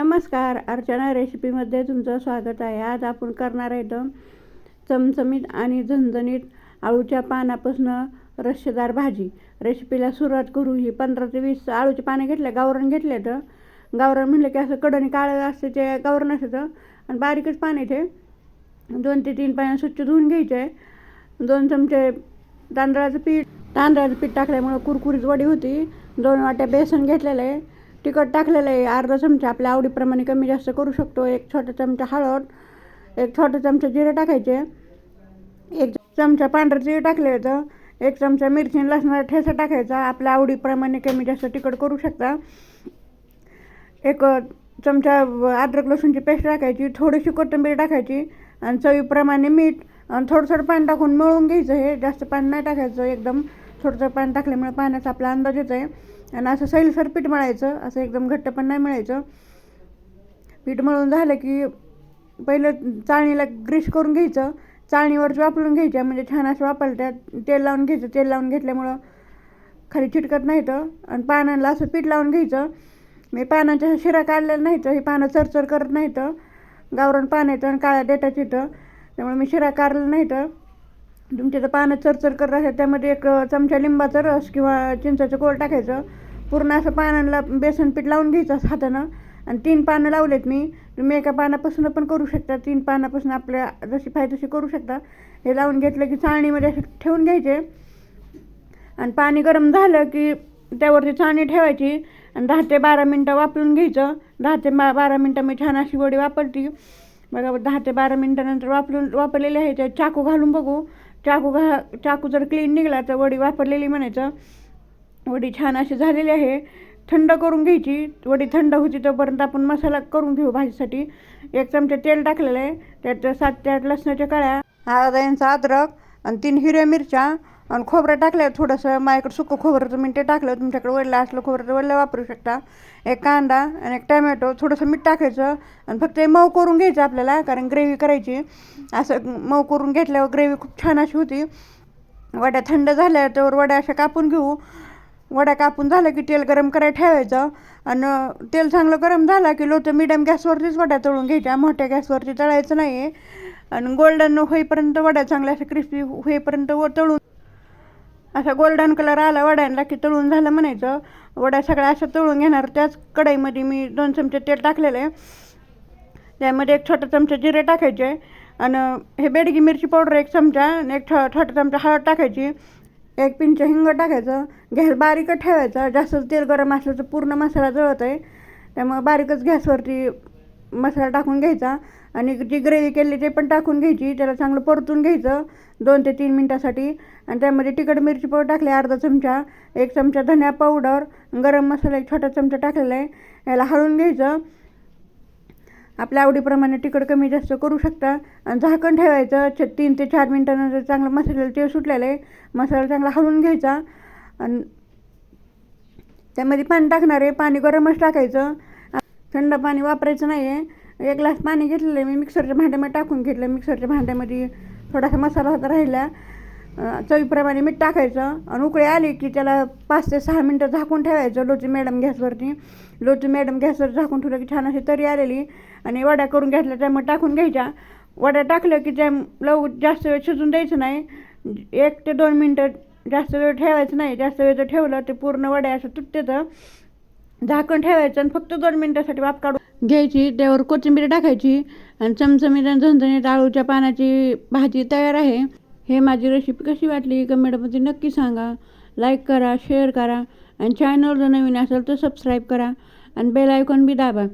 नमस्कार. अर्चना रेसिपीमध्ये तुमचं स्वागत आहे. आज आपण करणार आहे तर चमचमीत आणि झणझणीत आळूच्या पानापासून रस्सेदार भाजी. रेसिपीला सुरुवात करू. ही पंधरा ते वीस आळूचे पाने घेतले गावरण घेतले तर गावरण म्हणलं की असं कडणी काळं असते ते गावरण असतं. आणि बारीकच पाणी ते. दोन ते तीन पाण्या स्वच्छ धुवून घ्यायचे. दोन चमचे तांदळाचं पीठ. तांदळाचं पीठ टाकल्यामुळं कुरकुरीत वडी होती. दोन वाट्या बेसन घेतलेलं आहे. तिखट टाकलेलं आहे. अर्धा चमचा आपल्या आवडीप्रमाणे कमी जास्त करू शकतो. एक छोटा चमचा हळद एक छोटा चमचा जिरे टाकायचे एक चमचा पांढरं जिरे टाकलं होतं एक चमचा मिरची लसणाचा ठेचा टाकायचा. आपल्या आवडीप्रमाणे कमी जास्त तिखट करू शकता. एक चमचा अद्रक लसूणची पेस्ट टाकायची थोडीशी कोथिंबीर टाकायची आणि चवीप्रमाणे मीठ आणि थोडं थोडं पाणी टाकून मळून घ्यायचं. हे जास्त पाणी नाही टाकायचं. एकदम थोडंसं पाणी टाकल्यामुळे पाण्याचा आपला अंदाज येत आहे आणि असं सैलसर पीठ मळायचं असं एकदम घट्ट पण नाही मिळायचं. पीठ मळून झालं की पहिलं चाळणीला ग्रीस करून घ्यायचं चाळणीवरच वापरून घ्यायच्या म्हणजे छान असं वापरत्या तेल लावून घ्यायचं तेल लावून घेतल्यामुळं खाली चिटकत नाही तर आणि पानांना असं पीठ लावून घ्यायचं. मी पानाच्या शिरा काढलेल्या नाही तर हे पानं चरचर करत नाही तर गावरण पान येतं आणि काळ्या डेटाचं येतं. त्यामुळे मी शिरा काढलं नाही तर तुमच्या तर पानं चरचर करत असेल त्यामध्ये एक चमचा लिंबाचा रस किंवा चिंचाचं कोळ टाकायचं. पूर्ण असं पानांना बेसन पीठ लावून घ्यायचं हातानं. आणि तीन पानं लावलेत मी. तुम्ही एका पानापासून पण करू शकता. तीन पानापासून आपल्या जशी पाहिजे तशी करू शकता. हे लावून घेतलं की चाळणीमध्ये असं ठेवून घ्यायचे. आणि पाणी गरम झालं की त्यावरती चाळणी ठेवायची. आणि दहा ते बारा मिनटं वापरून घ्यायचं. दहा ते बा बारा मिनटं मी छान अशी वडी वापरते. बघा दहा ते बारा मिनटानंतर वापरून वापरलेली आहे त्या चाकू घालून बघू. चाकू घा चाकू जर क्लीन निघाला तर वडी वापरलेली म्हणायचं. वडी छान अशी झालेली आहे. थंड करून घ्यायची. वडी थंड होती तोपर्यंत आपण मसाला करून घेऊ भाजीसाठी. एक चमचा तेल टाकलेलं आहे. त्यात सात ते आठ लसणाच्या कळ्या अर्धा इंच अद्रक आणि तीन हिरव्या मिरच्या आणि खोबरं टाकलं थोडंसं माझ्याकडे सुकं खोबरं तुम्ही ते टाकलं तुमच्याकडे वडलं असलं खोबरं तर वडलं वापरू शकता. एक कांदा आणि एक टमॅटो थोडंसं मीठ टाकायचं आणि फक्त हे मऊ करून घ्यायचं आपल्याला कारण ग्रेव्ही करायची. असं मऊ करून घेतल्यावर ग्रेव्ही खूप छान अशी होती. वड्या थंड झाल्या तर वड्या अशा कापून घेऊ. वड्या कापून झालं की तेल गरम करायला ठेवायचं. आणि तेल चांगलं गरम झालं की लोतं मिडियम गॅसवरतीच वड्या तळून घ्यायच्या. मोठ्या गॅसवरती तळायचं नाही आहे आणि गोल्डन होईपर्यंत वड्या चांगल्या अशा क्रिस्पी होईपर्यंत व तळून असा गोल्डन कलर आला वड्यांना की तळून झालं म्हणायचं. वड्या सगळ्या असं तळून घेणार. त्याच कढईमध्ये मी दोन चमचे तेल टाकलेलं आहे. त्यामध्ये एक छोटा चमचा जिरे टाकायचे आणि हे बेडगी मिरची पावडर एक चमचा आणि एक छो छोटा चमचा हळद टाकायची. एक पिंच हिंग टाकायचं. गॅस बारीकच ठेवायचा. जास्त तेल गरम असलं तर पूर्ण मसाला जळत आहे त्यामुळं बारीकच गॅसवरती मसाला टाकून घ्यायचा आणि जी ग्रेव्ही केली ते पण टाकून घ्यायची. त्याला चांगलं परतून घ्यायचं दोन ते तीन मिनटासाठी. आणि त्यामध्ये तिखट मिरची पावडर टाकली अर्धा चमचा एक चमचा धनिया पावडर गरम मसाला एक छोटा चमचा टाकलेला आहे. याला हळून घ्यायचं. आपल्या आवडीप्रमाणे तिखट कमी जास्त करू शकता. आणि झाकण ठेवायचं. छ तीन ते चार मिनटानंतर चांगलं मसाल्याला तेल सुटलेलं आहे. मसाला चांगला हलवून घ्यायचा. आणि त्यामध्ये पाणी टाकणार आहे. पाणी गरमच टाकायचं. थंड पाणी वापरायचं नाही आहे एक ग्लास पाणी घेतलेलं आहे मी मिक्सरच्या भांड्यामध्ये टाकून घेतलं. मिक्सरच्या भांड्यामध्ये थोडासा मसाला होता राहिला. चवीप्रमाणे मीठ टाकायचं आणि उकळी आली की त्याला पाच ते सहा मिनटं झाकून ठेवायचं. लोची मॅडम गॅसवरती. लोची मॅडम गॅसवर झाकून ठेवलं की छान अशी तरी आलेली. आणि वड्या करून घेतल्या त्यामुळे टाकून घ्यायच्या. वड्या टाकल्या की त्या लव जास्त वेळ शिजून द्यायचं नाही. एक ते दोन मिनटं जास्त वेळ ठेवायचं नाही. जास्त वेळ जर ठेवलं ते पूर्ण वड्या असं तुटते तर झाकण ठेवायचं आणि फक्त दोन मिनटासाठी वाफ काढून घ्यायची. त्यावर कोथिंबीर टाकायची आणि चमचमीत आणि झणझणीत आळूच्या पानाची भाजी तयार आहे. हे माझी रेसिपी कशी वाटली कमेंटमध्ये नक्की सांगा. लाईक करा शेअर करा आणि चॅनल जर नवीन असेल तर सबस्क्राईब करा आणि बेल आयकॉन बी दाबा.